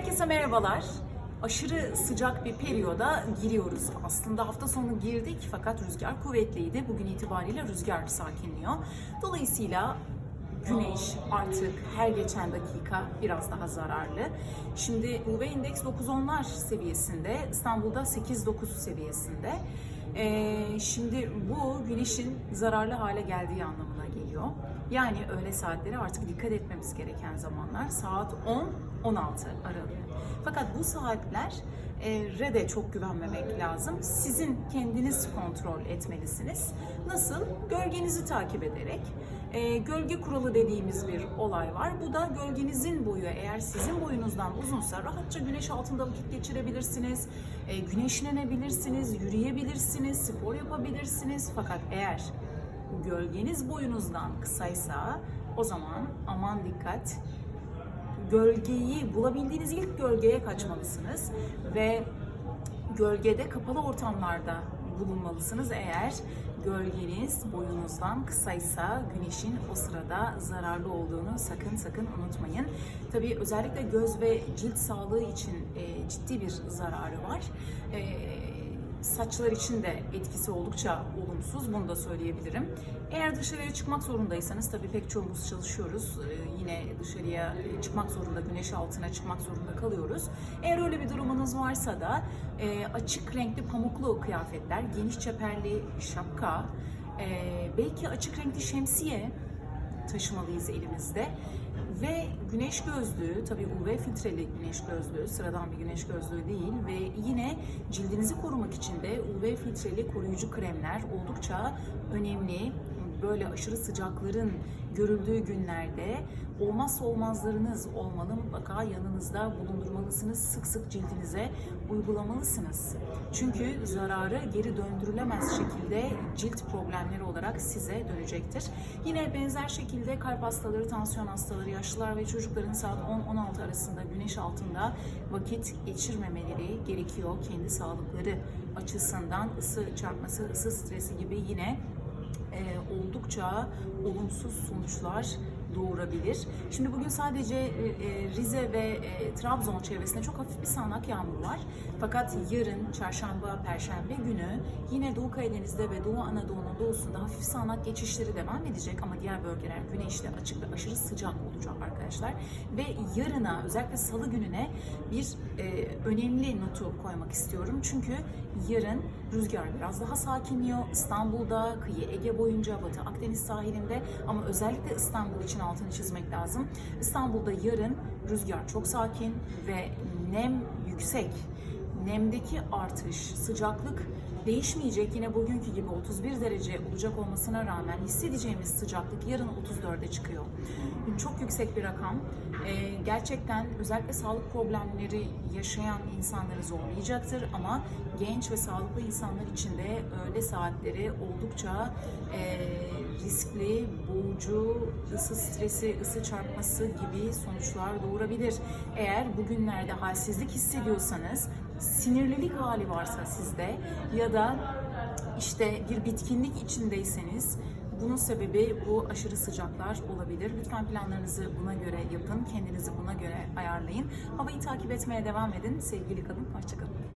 Herkese merhabalar. Aşırı sıcak bir periyoda giriyoruz. Aslında hafta sonu girdik fakat rüzgar kuvvetliydi. Bugün itibariyle rüzgar sakinliyor. Dolayısıyla güneş artık her geçen dakika biraz daha zararlı. Şimdi UV indeks 9-10'lar seviyesinde, İstanbul'da 8-9 seviyesinde. Ee, şimdi bu güneşin zararlı hale geldiği anlamına geliyor. Yani öğle saatleri artık dikkat etmemiz gereken zamanlar saat 10-16 aralığı. Fakat bu saatler e, de çok güvenmemek lazım. Sizin kendiniz kontrol etmelisiniz. Nasıl? Gölgenizi takip ederek. E, gölge kuralı dediğimiz bir olay var. Bu da gölgenizin boyu eğer sizin boyunuzdan uzunsa rahatça güneş altında vakit geçirebilirsiniz. E, güneşlenebilirsiniz, yürüyebilirsiniz, spor yapabilirsiniz. Fakat eğer gölgeniz boyunuzdan kısaysa o zaman aman dikkat gölgeyi bulabildiğiniz ilk gölgeye kaçmalısınız ve gölgede kapalı ortamlarda bulunmalısınız eğer gölgeniz boyunuzdan kısaysa güneşin o sırada zararlı olduğunu sakın sakın unutmayın. Tabii özellikle göz ve cilt sağlığı için e, ciddi bir zararı var. E, saçlar için de etkisi oldukça olumsuz. Bunu da söyleyebilirim. Eğer dışarıya çıkmak zorundaysanız tabii pek çoğumuz çalışıyoruz. Ee, yine dışarıya çıkmak zorunda, güneş altına çıkmak zorunda kalıyoruz. Eğer öyle bir durumunuz varsa da e, açık renkli pamuklu kıyafetler, geniş çeperli şapka, e, belki açık renkli şemsiye taşımalıyız elimizde. Ve güneş gözlüğü, tabii UV filtreli güneş gözlüğü, sıradan bir güneş gözlüğü değil ve yine cildinizi korumak için de UV filtreli koruyucu kremler oldukça önemli. Böyle aşırı sıcakların görüldüğü günlerde olmazsa olmazlarınız olmalı mutlaka yanınızda bulundurmalısınız. Sık sık cildinize uygulamalısınız. Çünkü zararı geri döndürülemez şekilde cilt problemleri olarak size dönecektir. Yine benzer şekilde kalp hastaları, tansiyon hastaları, yaşlılar ve çocukların saat 10-16 arasında güneş altında vakit geçirmemeleri gerekiyor. Kendi sağlıkları açısından ısı çarpması, ısı stresi gibi yine oldukça olumsuz sonuçlar doğurabilir. Şimdi bugün sadece e, e, Rize ve e, Trabzon çevresinde çok hafif bir sağanak yağmur var. Fakat yarın çarşamba, perşembe günü yine Doğu Karadeniz'de ve Doğu Anadolu'nun doğusunda hafif sağanak geçişleri devam edecek ama diğer bölgeler güneşli, açık ve aşırı sıcak olacak arkadaşlar. Ve yarına özellikle salı gününe bir e, önemli notu koymak istiyorum. Çünkü yarın rüzgar biraz daha sakinliyor. İstanbul'da, kıyı Ege boyunca, Batı Akdeniz sahilinde ama özellikle İstanbul için altını çizmek lazım. İstanbul'da yarın rüzgar çok sakin ve nem yüksek. Nemdeki artış, sıcaklık değişmeyecek. Yine bugünkü gibi 31 derece olacak olmasına rağmen hissedeceğimiz sıcaklık yarın 34'e çıkıyor. Çok yüksek bir rakam. Ee, gerçekten özellikle sağlık problemleri yaşayan insanları zorlayacaktır ama genç ve sağlıklı insanlar için de öğle saatleri oldukça e, riskli, boğucu, ısı stresi, ısı çarpması gibi sonuçlar doğurabilir. Eğer bugünlerde halsizlik hissediyorsanız, sinirlilik hali varsa sizde ya da işte bir bitkinlik içindeyseniz bunun sebebi bu aşırı sıcaklar olabilir. Lütfen planlarınızı buna göre yapın, kendinizi buna göre ayarlayın. Havayı takip etmeye devam edin. Sevgili kalın, hoşçakalın.